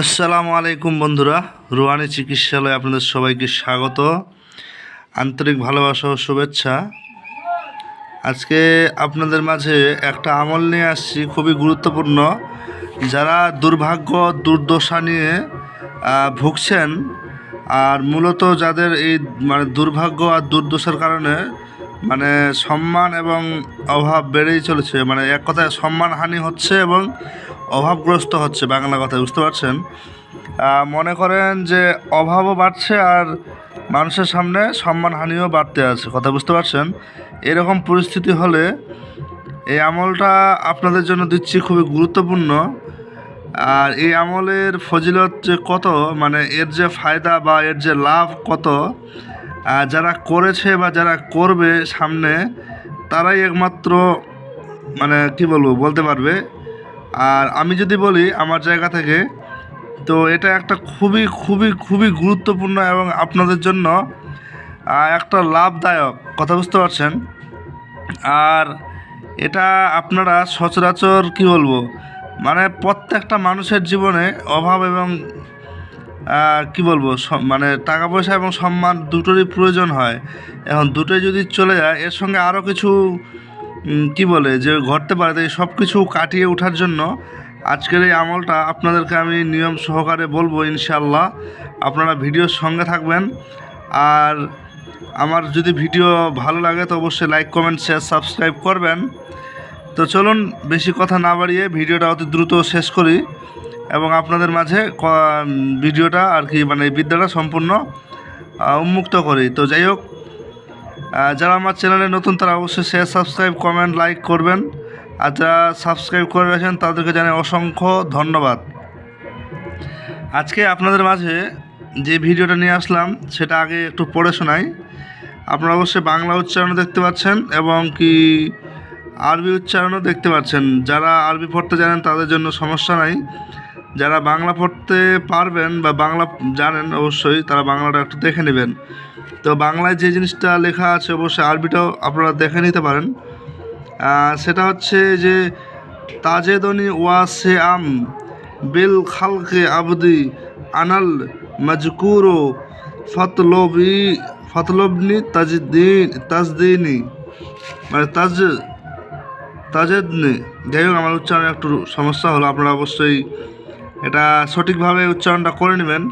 আসসালামু আলাইকুম বন্ধুরা। রুয়ানি চিকিৎসালয়ে আপনাদের সবাইকে স্বাগত। আন্তরিক ভালোবাসা ও শুভেচ্ছা। আজকে আপনাদের মাঝে একটা আমল নিয়ে আসছি, খুবই গুরুত্বপূর্ণ। যারা দুর্ভাগ্য, দুর্দশা নিয়ে ভুগছেন, আর মূলত যাদের এই মানে দুর্ভাগ্য আর দুর্দশার কারণে মানে সম্মান এবং অভাব বেড়েই চলেছে মানে এক কথায় সম্মানহানি হচ্ছে এবং অভাবগ্রস্ত হচ্ছে বাংলা কথায়, বুঝতে পারছেন? মনে করেন যে অভাবও বাড়ছে আর মানুষের সামনে সম্মানহানিও বাড়তে আছে, কথা বুঝতে পারছেন? এরকম পরিস্থিতি হলে এই আমলটা আপনাদের জন্য দিচ্ছি খুবই গুরুত্বপূর্ণ। আর এই আমলের ফজিলত যে কত মানে এর যে ফায়দা বা এর যে লাভ কত যারা করেছে বা যারা করবে সামনে, তারাই একমাত্র মানে কি বলব, বলতে পারবে আর আমি যদি বলি আমার জায়গা থেকে, তো এটা একটা খুবই খুবই খুবই গুরুত্বপূর্ণ এবং আপনাদের জন্য একটা লাভদায়ক, কথা বুঝতে পারছেন? আর এটা আপনারা সচরাচর কি বলব মানে প্রত্যেকটা মানুষের জীবনে অভাব এবং কি বলব মানে টাকা পয়সা এবং সম্মান দুটোরই প্রয়োজন হয়। এখন দুটোই যদি চলে যায়, এর সঙ্গে আরও কিছু কি বলে, যে ঘটতে পারে তো এই সব কিছু কাটিয়ে ওঠার জন্য আজকের এই আমলটা আপনাদেরকে আমি নিয়ম সহকারে বলব ইনশাল্লাহ আপনারা ভিডিওর সঙ্গে থাকবেন। আর আমার যদি ভিডিও ভালো লাগে তো অবশ্যই লাইক, কমেন্ট, শেয়ার, সাবস্ক্রাইব করবেন। তো চলুন, বেশি কথা না বাড়িয়ে ভিডিওটা অতি দ্রুত শেষ করি এবং আপনাদের মাঝে ভিডিওটা আর কি মানে বিদ্যাটা সম্পূর্ণ উন্মুক্ত করি। তো যাই হোক যারা আমার চ্যানেলে নতুন, তারা অবশ্যই শেয়ার সাবস্ক্রাইব কমেন্ট লাইক করবেন। আর যারা সাবস্ক্রাইব করে রাখেন, তাদেরকে জানাই অসংখ্য ধন্যবাদ। আজকে আপনাদের মাঝে যে ভিডিওটা নিয়ে আসলাম, সেটা আগে একটু পড়ে শোনাই। আপনারা অবশ্যই বাংলা উচ্চারণ দেখতে পাচ্ছেন এবং কি আরবি উচ্চারণও দেখতে পাচ্ছেন। যারা আরবি পড়তে জানেন, তাদের জন্য সমস্যা নাই। যারা বাংলা পড়তে পারবেন বা বাংলা জানেন, অবশ্যই তারা বাংলাটা একটু দেখে নেবেন। তো বাংলায় যে জিনিসটা লেখা আছে অবশ্যই আরবিটাও আপনারা দেখে নিতে পারেন। সেটা হচ্ছে যে, তাজেদনি ওয়াসে আম, বিল খালকে আবদি, আনাল মজকুরো, ফতলবি, ফতলবনি তাজদিন, তাজদিনি মানে তাজ, তাজেদনি। যাই হোক, আমার উচ্চারণে একটু সমস্যা হলো, আপনারা অবশ্যই এটা সঠিকভাবে উচ্চারণটা করে নেবেন।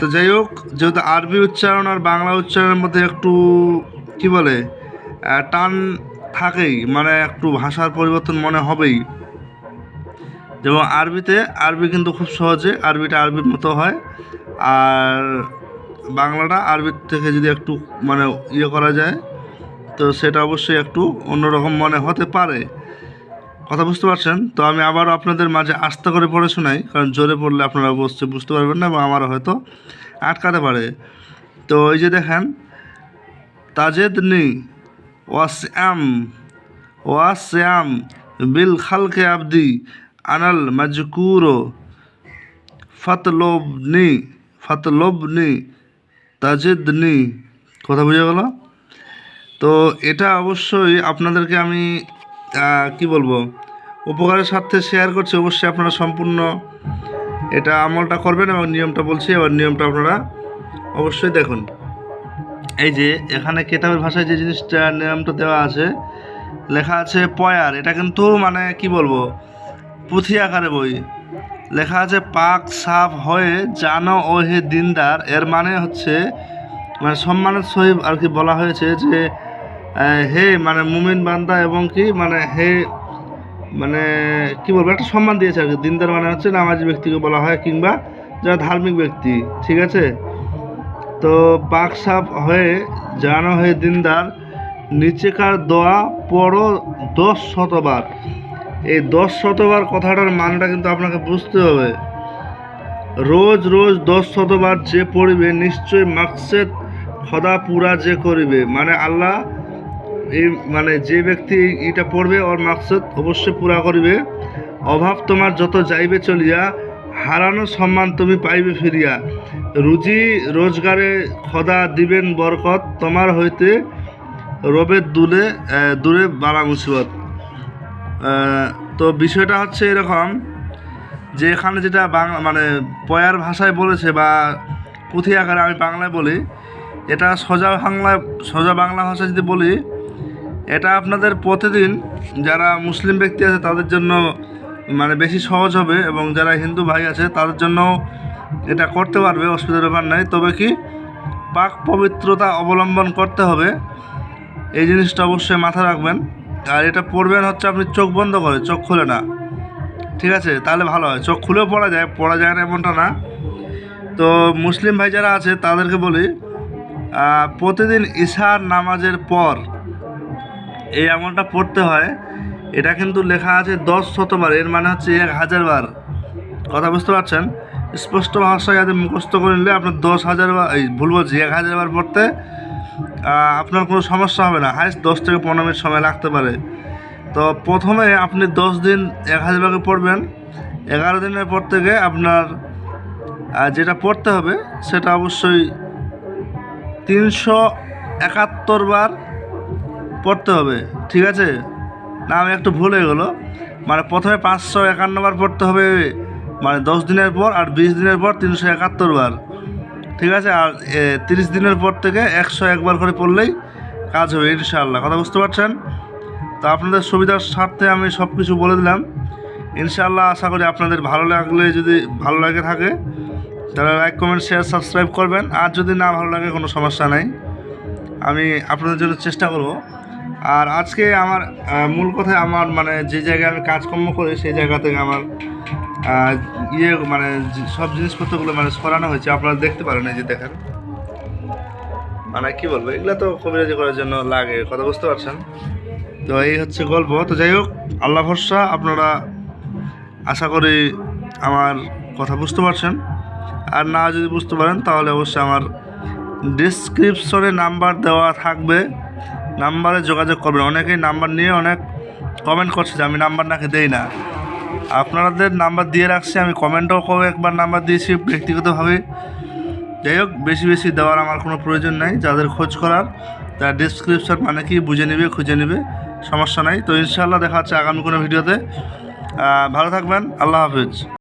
তো যাই হোক, যেহেতু আরবি উচ্চারণ আর বাংলা উচ্চারণের মধ্যে একটু, কি বলে টান থাকেই মানে একটু ভাষার পরিবর্তন মনে হবেই। যেমন আরবিতে, আরবি কিন্তু খুব সহজে, আরবিটা আরবির মতো হয়। আর বাংলাটা আরবির থেকে যদি একটু মানে ইয়ে করা যায়, তো সেটা অবশ্যই একটু অন্যরকম মনে হতে পারে। কথা বুঝতে পারছেন? তো আমি আবারও আপনাদের মাঝে আস্তে করে পড়ে শোনাই, কারণ জোরে পড়লে আপনারা অবশ্যই বুঝতে পারবেন না এবং আমারও হয়তো আটকাতে পারে। তো এই যে দেখেন তাজেদনি ওয়াসআম ওয়াসআম বিল খালকে আবদি, আনাল মাজকুরো, ফাতলবনি ফাতলবনি তাজেদনি কথা বুঝে গেল? তো এটা অবশ্যই আপনাদেরকে আমি কি বলব? উপকারের স্বার্থে শেয়ার করছি, অবশ্যই আপনারা সম্পূর্ণ এটা আমলটা করবেন এবং নিয়মটা বলছি, এবার নিয়মটা আপনারা অবশ্যই দেখুন। এই যে, এখানে কেতাবের ভাষায় যে জিনিসটা, নিয়মটা দেওয়া আছে, লেখা আছে পয়ার। এটা কিন্তু মানে কি বলব? পুঁথি আকারে বই। লেখা আছে, পাক সাফ হয়ে জানো ও হে দিনদার। এর মানে হচ্ছে মানে সম্মানের সহিত আর কি বলা হয়েছে যে হে মানে মুমিন বান্দা এবং কি মানে হে মানে কি বলব, একটা সম্মান দিয়েছে আর কি। দিনদার মানে হচ্ছে নামাজি ব্যক্তিকে বলা হয় কিংবা যারা ধার্মিক ব্যক্তি, ঠিক আছে? তো পাক সাফ হয়ে, জানো হয়ে দিনদার, নিচেকার দোয়া পড়ো দশ শতবার। এই দশ শতবার কথাটার মানটা কিন্তু আপনাকে বুঝতে হবে। রোজ রোজ দশ শতবার যে পড়িবে নিশ্চয়ই মাকসেদ খদা পুরা যে করিবে। মানে আল্লাহ এই মানে যে ব্যক্তি এটা পড়বে, ওর মাকসদ অবশ্যই পুরা করিবে। অভাব তোমার যত যাইবে চলিয়া, হারানো সম্মান তুমি পাইবে ফিরিয়া। রুজি রোজগারে খদা দিবেন বরকত, তোমার হইতে রবের দূরে দূরে বালা মুসিবত। তো বিষয়টা হচ্ছে এরকম যে এখানে যেটা বাংলা মানে পয়ার ভাষায় বলেছে বা পুঁথি আকারে আমি বাংলায় বলি, এটা সোজা বাংলায় সোজা বাংলা ভাষা যদি বলি এটা আপনাদের প্রতিদিন যারা মুসলিম ব্যক্তি আছে তাদের জন্য মানে বেশি সহজ হবে এবং যারা হিন্দু ভাই আছে তাদের জন্য এটা করতে পারবে, অসুবিধার ব্যাপার নাই। তবে কি পাক পবিত্রতা অবলম্বন করতে হবে। এই জিনিসটা অবশ্যই মাথায় রাখবেন। আর এটা পড়বেন হচ্ছে আপনি চোখ বন্ধ করে, চোখ খুলে না। ঠিক আছে? তাহলে ভালো হয়। চোখ খুলেও পড়া যায় পড়া যায় না এমনটা না। তো মুসলিম ভাই যারা আছে তাদেরকে বলি প্রতিদিন ঈশার নামাজের পর এই আমলটা পড়তে হয়, এটা কিন্তু লেখা আছে দশ শতবার, এর মানে হচ্ছে এক হাজার বার। কথা বুঝতে পারছেন? স্পষ্ট ভাষায় যাতে মুখস্থ করে নিলে আপনার দশ হাজার বার, এই ভুল বলছি, এক হাজার বার পড়তে আপনার কোনো সমস্যা হবে না, হাইস্ট দশ থেকে পনেরো মিনিট সময় লাগতে পারে। তো প্রথমে আপনি দশ দিন এক হাজার বারে পড়বেন, এগারো দিনের পর থেকে আপনার যেটা পড়তে হবে, সেটা অবশ্যই তিনশো একাত্তর বার পড়তে হবে, ঠিক আছে? না, আমি একটু ভুল হয়ে গেলো। মানে প্রথমে পাঁচশো একান্ন বার পড়তে হবে মানে দশ দিনের পর আর বিশ দিনের পর তিনশো একাত্তর বার, ঠিক আছে? আর তিরিশ দিনের পর থেকে একশো একবার করে পড়লেই কাজ হবে, ইনশাআল্লাহ। কথা বুঝতে পারছেন? তো আপনাদের সুবিধার স্বার্থে আমি সব কিছু বলে দিলাম। ইনশাআল্লাহ আশা করি আপনাদের ভালো লাগলে, যদি ভালো লাগে থাকে, তাহলে লাইক, কমেন্ট, শেয়ার, সাবস্ক্রাইব করবেন। আর যদি না ভালো লাগে, কোনো সমস্যা নাই। আমি আপনাদের জন্য চেষ্টা করব। আর আজকে আমার মূল কথা আমার মানে যে জায়গায় আমি কাজকর্ম করি সেই জায়গা থেকে আমার ইয়ে মানে সব জিনিসপত্রগুলো মানে সরানো হয়েছে। আপনারা দেখতে পারেন এই যে দেখেন। মানে কি বলব, এগুলো তো কবিরাজি করার জন্য লাগে, কথা বুঝতে পারছেন? তো এই হচ্ছে গল্প। তো যাই হোক, আল্লাহ ভরসা, আপনারা আশা করি আমার কথা বুঝতে পারছেন। আর না যদি বুঝতে পারেন, তাহলে অবশ্যই আমার ডিসক্রিপশনে নাম্বার দেওয়া থাকবে। নাম্বারে যোগাযোগ করবেন। অনেকেই নাম্বার নিয়ে অনেক কমেন্ট করছে যে আমি নাম্বার নাকি দেই না। আপনাদের নাম্বার দিয়ে রাখছি, আমি কমেন্টও কবে একবার নাম্বার দিয়েছি ব্যক্তিগতভাবে। যাই হোক, বেশি বেশি দেওয়ার আমার কোনো প্রয়োজন নাই। যাদের খোঁজ করার, তার ডিসক্রিপশন মানে কি বুঝে নেবে, খুঁজে নেবে, সমস্যা নাই। তো ইনশাআল্লাহ দেখা হচ্ছে আগামী কোনো ভিডিওতে। ভালো থাকবেন, আল্লাহ হাফিজ।